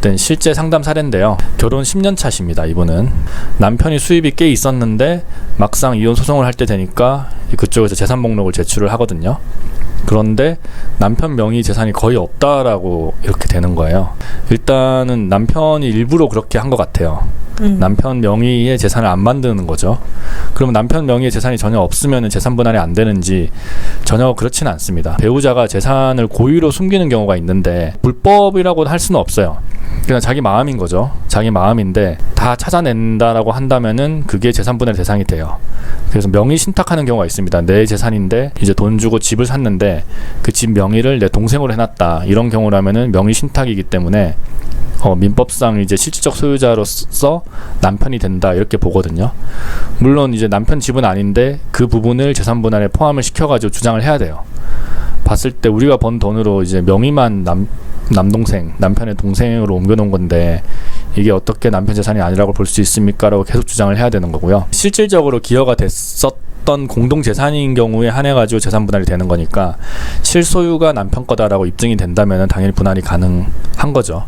된 실제 상담 사례인데요. 결혼 10년 차십니다. 이분은 남편이 수입이 꽤 있었는데 막상 이혼 소송을 할 때 되니까 그쪽에서 재산 목록을 제출을 하거든요. 그런데 남편 명의 재산이 거의 없다라고 이렇게 되는 거예요. 일단은 남편이 일부러 그렇게 한 것 같아요. 음. 남편 명의의 재산을 안 만드는 거죠. 그러면 남편 명의의 재산이 전혀 없으면 재산 분할이 안 되는지 전혀 그렇지는 않습니다. 배우자가 재산을 고의로 숨기는 경우가 있는데 불법이라고 할 수는 없어요. 그냥 자기 마음인 거죠. 자기 마음인데 다 찾아낸다라고 한다면은 그게 재산 분할 대상이 돼요. 그래서 명의 신탁하는 경우가 있습니다. 내 재산인데 이제 돈 주고 집을 샀는데 그 집 명의를 내 동생으로 해놨다. 이런 경우라면은 명의 신탁이기 때문에 어, 민법상 이제 실질적 소유자로서 남편이 된다 이렇게 보거든요. 물론 이제 남편 집은 아닌데 그 부분을 재산 분할에 포함을 시켜가지고 주장을 해야 돼요. 봤을 때 우리가 번 돈으로 이제 명의만 남 남동생 남편의 동생으로 옮겨놓은 건데 이게 어떻게 남편 재산이 아니라고 볼 수 있습니까라고 계속 주장을 해야 되는 거고요. 실질적으로 기여가 됐었던 공동 재산인 경우에 한해 가지고 재산 분할이 되는 거니까 실소유가 남편 거다라고 입증이 된다면 당연히 분할이 가능한 거죠.